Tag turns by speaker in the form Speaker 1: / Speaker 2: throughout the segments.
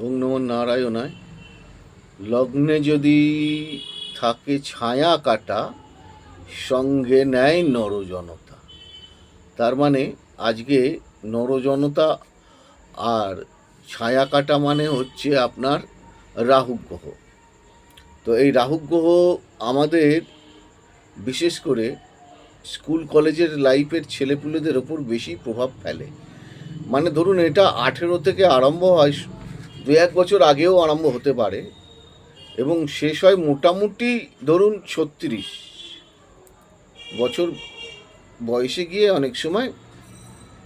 Speaker 1: ওং নম নারায়ণায়, লগ্নে যদি থাকে ছায়া কাটা, সঙ্গে নেয় নরজনতা। তার মানে আজকে নরজনতা আর ছায়া কাটা মানে হচ্ছে আপনার রাহু গ্রহ। তো এই রাহু গ্রহ আমাদের বিশেষ করে স্কুল কলেজের লাইফের ছেলেপুলেদের ওপর বেশি প্রভাব ফেলে। মানে ধরুন এটা আঠেরো থেকে আরম্ভ হয় দু এক বছর আগেও আরম্ভ হতে পারে এবং শেষ হয় মোটামুটি ধরুন ছত্রিশ বছর বয়সে গিয়ে অনেক সময়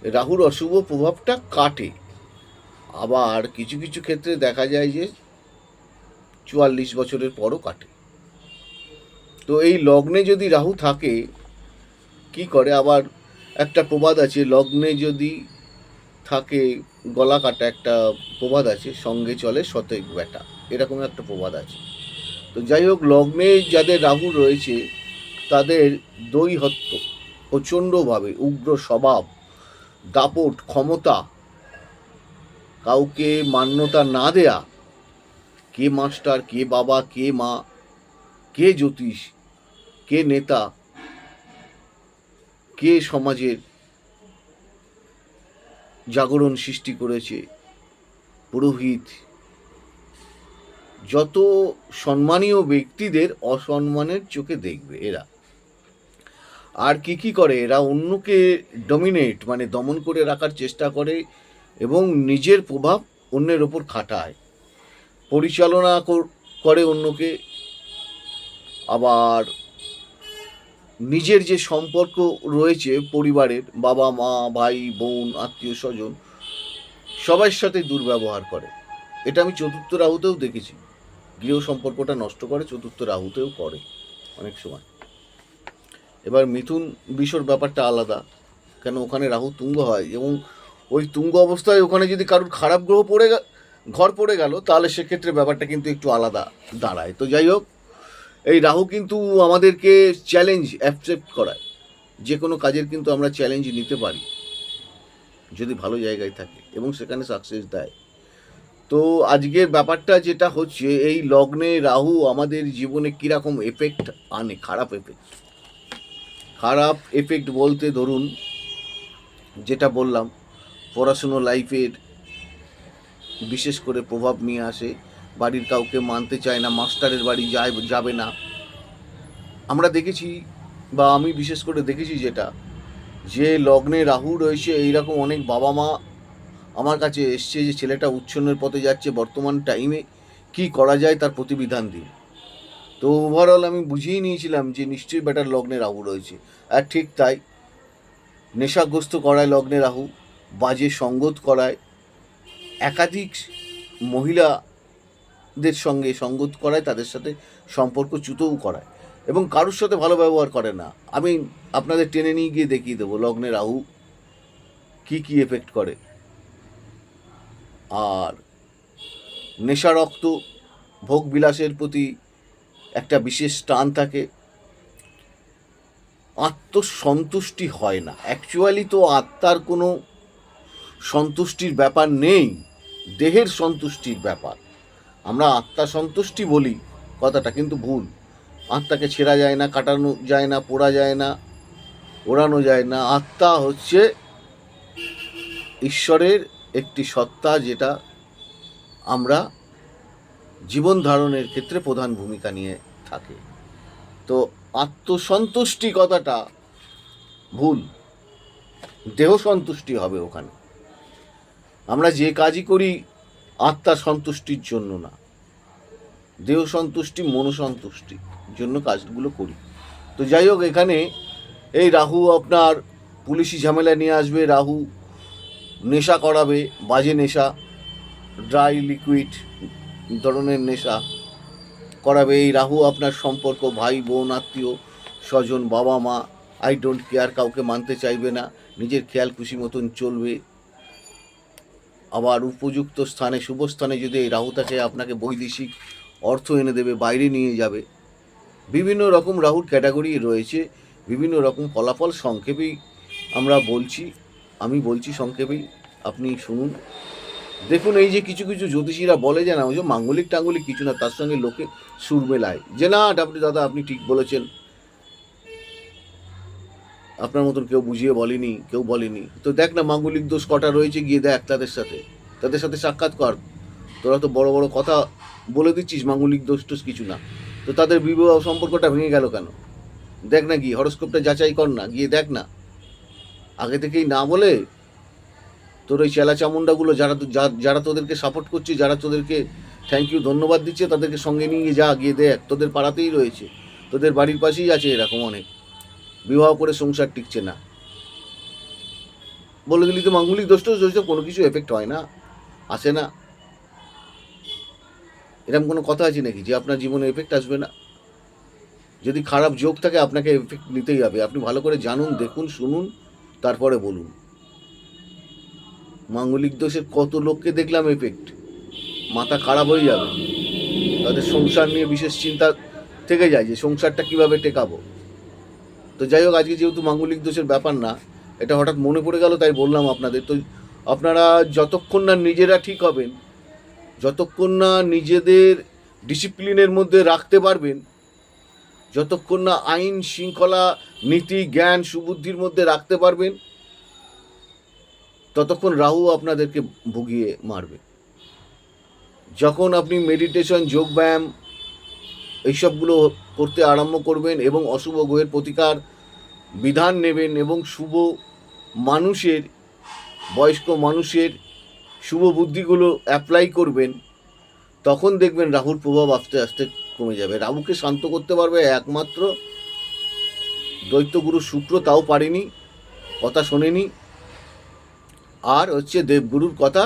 Speaker 1: রাহুর অশুভ প্রভাবটা কাটে। আবার কিছু কিছু ক্ষেত্রে দেখা যায় যে চুয়াল্লিশ বছরের পরও কাটে। তো এই লগ্নে যদি রাহু থাকে, কি করে? আবার একটা প্রবাদ আছে, লগ্নে যদি থাকে গলা কাটা একটা প্রবাদ আছে, সঙ্গে চলে শতেক বেটা এরকম একটা প্রবাদ আছে। তো যাই হোক, লগ্নে যাদের রাহু রয়েছে, তাদের দৈহত্ব প্রচণ্ডভাবে, উগ্র স্বভাব, দাপট, ক্ষমতা, কাউকে মান্যতা না দেয়া, কে মাস্টার, কে বাবা, কে মা, কে জ্যোতিষ, কে নেতা, কে সমাজের জাগরণ সৃষ্টি করেছে পুরোহিত। যত সম্মানীয় ব্যক্তিদের অসম্মানের চোখে দেখবে এরা। আর কি কি করে? এরা অন্যকে ডমিনেট মানে দমন করে রাখার চেষ্টা করে এবং নিজের প্রভাব অন্যের ওপর খাটায়। পরিচালনা করে অন্যকে। আবার নিজের যে সম্পর্ক রয়েছে পরিবারের বাবা, মা, ভাই, বোন, আত্মীয়, স্বজন, সবার সাথে দুর্ব্যবহার করে। এটা আমি চতুর্থ রাহুতেও দেখেছি। গৃহ সম্পর্কটা নষ্ট করে চতুর্থ রাহুতেও করে অনেক সময়। এবার মিথুন বিষর ব্যাপারটা আলাদা। কেন? ওখানে রাহু তুঙ্গ হয় এবং ওই তুঙ্গ অবস্থায় ওখানে যদি কারোর খারাপ গ্রহ পড়ে ঘর পড়ে গেল, তাহলে সেক্ষেত্রে ব্যাপারটা কিন্তু একটু আলাদা দাঁড়ায়। তো যাই হোক এই রাহু কিন্তু আমাদেরকে চ্যালেঞ্জ অ্যাকসেপ্ট করায়। যে কোনো কাজের কিন্তু আমরা চ্যালেঞ্জ নিতে পারি, যদি ভালো জায়গায় থাকে এবং সেখানে সাকসেস দেয়। তো আজকের ব্যাপারটা যেটা হচ্ছে, এই লগ্নে রাহু আমাদের জীবনে কীরকম এফেক্ট আনে, খারাপ এফেক্ট খারাপ এফেক্ট বলতে ধরুন, যেটা বললাম, পড়াশুনো লাইফের বিশেষ করে প্রভাব নিয়ে আসে। বাড়ির কাউকে মানতে চায় না, মাস্টারের বাড়ি যায়, যাবে না। আমরা দেখেছি, বা আমি বিশেষ করে দেখেছি যেটা, যে লগ্নে রাহু রয়েছে, এইরকম অনেক বাবা মা আমার কাছে এসছে যে ছেলেটা উচ্ছন্নের পথে যাচ্ছে, বর্তমান টাইমে কি করা যায় তার প্রতিবিধান দিন। তো ওভারঅল আমি বুঝিয়ে নিয়েছিলাম যে নিশ্চয়ই বেটার লগ্নে রাহু রয়েছে। আর ঠিক তাই, নেশাগ্রস্ত করায় লগ্নে রাহু, বাজে সঙ্গত করায়, একাধিক মহিলাদের সঙ্গে সঙ্গত করায়, তাদের সাথে সম্পর্ক চ্যুতও করায়। এবং কারোর সাথে ভালো ব্যবহার করে না। আমি আপনাদের টেনে নিয়ে গিয়ে দেখিয়ে দেবো, লগ্নে রাহু কি কি এফেক্ট করে। আর নেশারক্ত ভোগ বিলাসের প্রতি একটা বিশেষ টান থাকে। আত্মসন্তুষ্টি হয় না। অ্যাকচুয়ালি তো আত্মার কোনো সন্তুষ্টির ব্যাপার নেই। দেহের সন্তুষ্টির ব্যাপার। আমরা আত্মা সন্তুষ্টি বলি কথাটা, কিন্তু ভুল। আত্মাকে ছেঁড়া যায় না, কাটানো যায় না, পোড়া যায় না, ওড়ানো যায় না। আত্মা হচ্ছে ঈশ্বরের একটি সত্তা যেটা আমরা জীবন ধারণের ক্ষেত্রে প্রধান ভূমিকা নিয়ে থাকে। তো আত্মসন্তুষ্টি কথাটা ভুল। দেহ সন্তুষ্টি হবে ওখানে। আমরা যে কাজই করি আত্মার সন্তুষ্টির জন্য না। দেহ সন্তুষ্টি মনসন্তুষ্টির জন্য কাজগুলো করি। তো যাই হোক, এখানে এই রাহু আপনার পুলিশি ঝামেলা নিয়ে আসবে, রাহু নেশা করাবে, বাজে নেশা ড্রাই লিকুইড ধরনের নেশা করাবে। এই রাহু আপনার সম্পর্ক, ভাই, বোন, আত্মীয়, স্বজন, বাবা, মা আই ডোন্ট কেয়ার কাউকে মানতে চাইবে না, নিজের খেয়াল খুশি মতন চলবে। আবার উপযুক্ত স্থানে, শুভ স্থানে যদি এই রাহু থাকে আপনাকে বৈদেশিক অর্থ এনে দেবে, বাইরে নিয়ে যাবে। বিভিন্ন রকম রাহুর ক্যাটাগরি রয়েছে, বিভিন্ন রকম ফলাফল সংক্ষেপেই আমরা বলছি, আমি বলছি সংক্ষেপেই, আপনি শুনুন। দেখুন, এই যে কিছু কিছু জ্যোতিষীরা বলে যে না, ওই যে মাঙ্গলিক টাঙ্গলিক কিছু না, তার সঙ্গে লোকে সুর মেলায়। যে না আপনি দাদা, আপনি ঠিক বলেছেন। আপনার মতন কেউ বুঝিয়ে বলেনি, কেউ বলেনি। তো দেখ না, মাঙ্গলিক দোষ কটা রয়েছে, গিয়ে দেখ তাদের সাথে। তাদের সাথে সাক্ষাৎ কর। তোরা তো বড় বড় কথা বলে দিচ্ছিস, মাঙ্গলিক দোষ টোষ কিছু না। তো তাদের বিবাহ সম্পর্কটা ভেঙে গেল কেন? দেখ না গিয়ে, হরস্কোপটা যাচাই কর না, গিয়ে দেখ না। আগে থেকেই না বলে তোর ওই চেলা চামুন্ডাগুলো যারা যারা তোদেরকে সাপোর্ট করছে, যারা তোদেরকে থ্যাংক ইউ ধন্যবাদ দিচ্ছে, তাদেরকে সঙ্গে নিয়ে যা, গিয়ে দেখ। তোদের পাড়াতেই রয়েছে। তোদের বাড়ির পাশেই আছে এরকম অনেক। বিবাহ করে সংসার টিকছে না। বলে দিলি তো মাঙ্গলিক দোষ টোষ কোনো কিছু এফেক্ট হয় না, আসে না। এরকম কোনো কথা আছে নাকি যে আপনার জীবনে এফেক্ট আসবে না? যদি খারাপ যোগ থাকে, আপনাকে এফেক্ট নিতেই হবে। আপনি ভালো করে জানুন, দেখুন, শুনুন, তারপরে বলুন। মাঙ্গলিক দোষের কত লোককে দেখলাম এফেক্ট মাথা খারাপ হয়ে যাবে। তাদের সংসার নিয়ে বিশেষ চিন্তা থেকে যায় যে সংসারটা কীভাবে টেকাবো। তো যাই হোক, আজকে যেহেতু মাঙ্গলিক দোষের ব্যাপার না, এটা হঠাৎ মনে পড়ে গেল, তাই বললাম আপনাদের। তো আপনারা যতক্ষণ না নিজেরা ঠিক হবেন, যতক্ষণ না নিজেদের ডিসিপ্লিনের মধ্যে রাখতে পারবেন, যতক্ষণ না আইন শৃঙ্খলা, নীতি, জ্ঞান, সুবুদ্ধির মধ্যে রাখতে পারবেন, ততক্ষণ রাহু আপনাদেরকে ভুগিয়ে মারবে। যখন আপনি মেডিটেশন যোগব্যায়াম এইসবগুলো করতে আরম্ভ করবেন এবং অশুভ গ্রহের প্রতিকার বিধান নেবেন এবং শুভ মানুষের, বয়স্ক মানুষের শুভ বুদ্ধিগুলো অ্যাপ্লাই করবেন, তখন দেখবেন রাহুর প্রভাব আস্তে আস্তে কমে যাবে। রাহুকে শান্ত করতে পারবে একমাত্র দৈত্যগুরু শুক্র, তাও পারেনি, কথা শোনেনি। আর হচ্ছে দেবগুরুর কথা,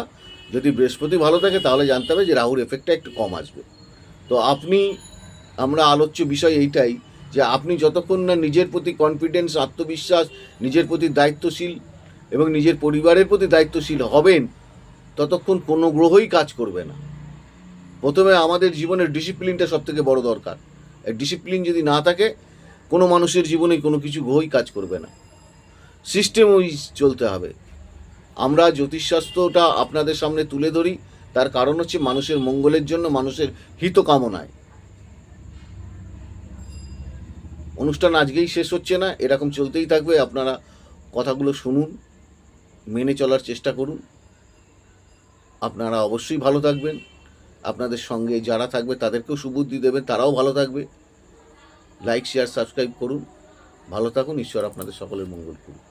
Speaker 1: যদি বৃহস্পতি ভালো থাকে তাহলে জানতে হবে যে রাহুর এফেক্টটা একটু কম আসবে। তো আপনি আমরা আলোচ্য বিষয় এইটাই যে আপনি যতক্ষণ না নিজের প্রতি কনফিডেন্স আত্মবিশ্বাস, নিজের প্রতি দায়িত্বশীল এবং নিজের পরিবারের প্রতি দায়িত্বশীল হবেন, ততক্ষণ কোনো গ্রহই কাজ করবে না। প্রথমে আমাদের জীবনের ডিসিপ্লিনটা সব থেকে বড় দরকার। ডিসিপ্লিন যদি না থাকে, কোনো মানুষের জীবনে কোনো কিছু গ্রহই কাজ করবে না। সিস্টেম ওই চলতে হবে। আমরা জ্যোতিষশাস্ত্রটা আপনাদের সামনে তুলে ধরি, তার কারণ হচ্ছে মানুষের মঙ্গলের জন্য মানুষের হিত কামনায় অনুষ্ঠান আজকেই শেষ হচ্ছে না, এরকম চলতেই থাকবে, আপনারা কথাগুলো শুনুন, মেনে চলার চেষ্টা করুন। আপনারা অবশ্যই ভালো থাকবেন, আপনাদের সঙ্গে যারা থাকবে তাদেরকেও সুবুদ্ধি দেবেন, তারাও ভালো থাকবে। লাইক শেয়ার সাবস্ক্রাইব করুন, ভালো থাকুন, ঈশ্বর আপনাদের সকলের মঙ্গল করুন